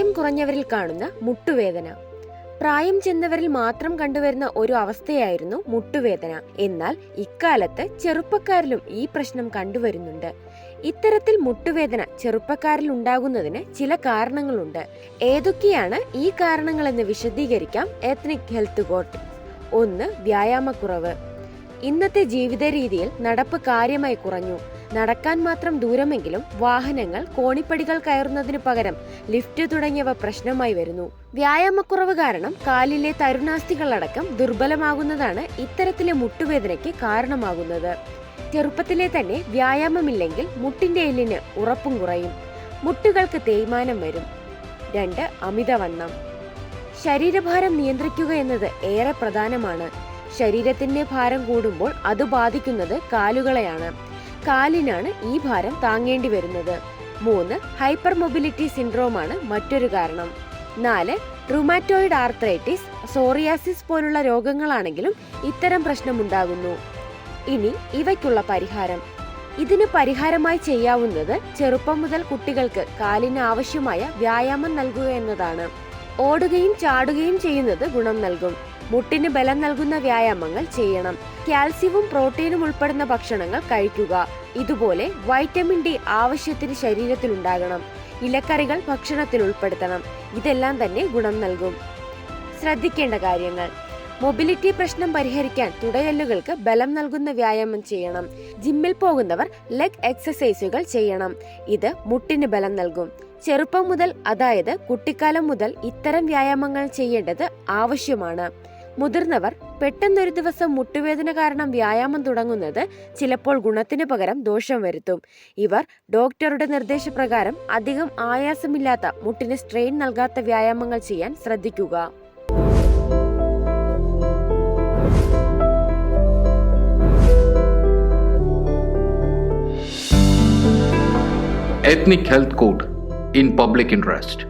പ്രായം കുറഞ്ഞവരിൽ കാണുന്ന മുട്ടുവേദന. പ്രായം ചെന്നവരിൽ മാത്രം കണ്ടുവരുന്ന ഒരു അവസ്ഥയായിരുന്നു മുട്ടുവേദന. എന്നാൽ ഇക്കാലത്ത് ചെറുപ്പക്കാരിലും ഈ പ്രശ്നം കണ്ടുവരുന്നുണ്ട്. ഇത്തരത്തിൽ മുട്ടുവേദന ചെറുപ്പക്കാരിൽ ഉണ്ടാകുന്നതിന് ചില കാരണങ്ങളുണ്ട്. ഏതൊക്കെയാണ് ഈ കാരണങ്ങളെന്ന് വിശദീകരിക്കാം എത്നിക് ഹെൽത്ത് കോട്ട് ഒന്ന് വ്യായാമക്കുറവ്. ഇന്നത്തെ ജീവിത രീതിയിൽ നടപ്പ് കാര്യമായി കുറഞ്ഞു. നടക്കാൻ മാത്രം ദൂരമെങ്കിലും വാഹനങ്ങൾ കോണിപ്പടികൾ കയറുന്നതിനു പകരം ലിഫ്റ്റ് തുടങ്ങിയവ പ്രശ്നമായി വരുന്നു. വ്യായാമക്കുറവ് കാരണം കാലിലെ തരുണാസ്ഥികളടക്കം ദുർബലമാകുന്നതാണ് ഇത്തരത്തിലെ മുട്ടുവേദനയ്ക്ക് കാരണമാകുന്നത്. ചെറുപ്പത്തിലെ തന്നെ വ്യായാമമില്ലെങ്കിൽ മുട്ടിന്റെ എല്ലിന് ഉറപ്പും കുറയും. മുട്ടുകൾക്ക് തേയ്മാനം വരും. രണ്ട് അമിതവണ്ണം. ശരീരഭാരം നിയന്ത്രിക്കുക എന്നത് ഏറെ പ്രധാനമാണ്. ശരീരത്തിന്റെ ഭാരം കൂടുമ്പോൾ അത് ബാധിക്കുന്നത് കാലുകളെയാണ്. കാലിനാണ് ഈ ഭാരം താങ്ങേണ്ടി വരുന്നത്. മൂന്ന് ഹൈപ്പർ മൊബിലിറ്റി സിൻഡ്രോം ആണ് മറ്റൊരു കാരണം. നാല് റുമാറ്റോയിഡ് ആർത്രൈറ്റിസ് സോറിയാസിസ് പോലുള്ള രോഗങ്ങളാണെങ്കിലും ഇത്തരം പ്രശ്നമുണ്ടാകുന്നു. ഇനി ഇവയ്ക്കുള്ള പരിഹാരം. ഇതിന് പരിഹാരമായി ചെയ്യാവുന്നത് ചെറുപ്പം മുതൽ കുട്ടികൾക്ക് കാലിന് ആവശ്യമായ വ്യായാമം നൽകുക എന്നതാണ്. ഓടുകയും ചാടുകയും ചെയ്യുന്നത് ഗുണം നൽകും. മുട്ടിന് ബലം നൽകുന്ന വ്യായാമങ്ങൾ ചെയ്യണം. കാൽസ്യവും പ്രോട്ടീനും ഉൾപ്പെടുന്ന ഭക്ഷണങ്ങൾ കഴിക്കുക. ഇതുപോലെ വൈറ്റമിൻ ഡി ആവശ്യത്തിന് ശരീരത്തിൽ ഉണ്ടാകണം. ഇലക്കറികൾ ഭക്ഷണത്തിൽ ഉൾപ്പെടുത്തണം. ഇതെല്ലാം തന്നെ ഗുണം നൽകും. ശ്രദ്ധിക്കേണ്ട കാര്യങ്ങൾ. മൊബിലിറ്റി പ്രശ്നം പരിഹരിക്കാൻ തുടയല്ലുകൾക്ക് ബലം നൽകുന്ന വ്യായാമം ചെയ്യണം. ജിമ്മിൽ പോകുന്നവർ ലെഗ് എക്സസൈസുകൾ ചെയ്യണം. ഇത് മുട്ടിന് ബലം നൽകും. ചെറുപ്പം മുതൽ അതായത് കുട്ടിക്കാലം മുതൽ ഇത്തരം വ്യായാമങ്ങൾ ചെയ്യേണ്ടത് ആവശ്യമാണ്. മുതിർന്നവർ പെട്ടെന്നൊരു ദിവസം മുട്ടുവേദന കാരണം വ്യായാമം തുടങ്ങുന്നത് ചിലപ്പോൾ ഗുണത്തിന് പകരം ദോഷം വരുത്തും. ഇവർ ഡോക്ടറുടെ നിർദ്ദേശപ്രകാരം അധികം ആയാസമില്ലാത്ത മുട്ടിന് സ്ട്രെയിൻ നൽകാത്ത വ്യായാമങ്ങൾ ചെയ്യാൻ ശ്രദ്ധിക്കുക. Ethnic health code in public interest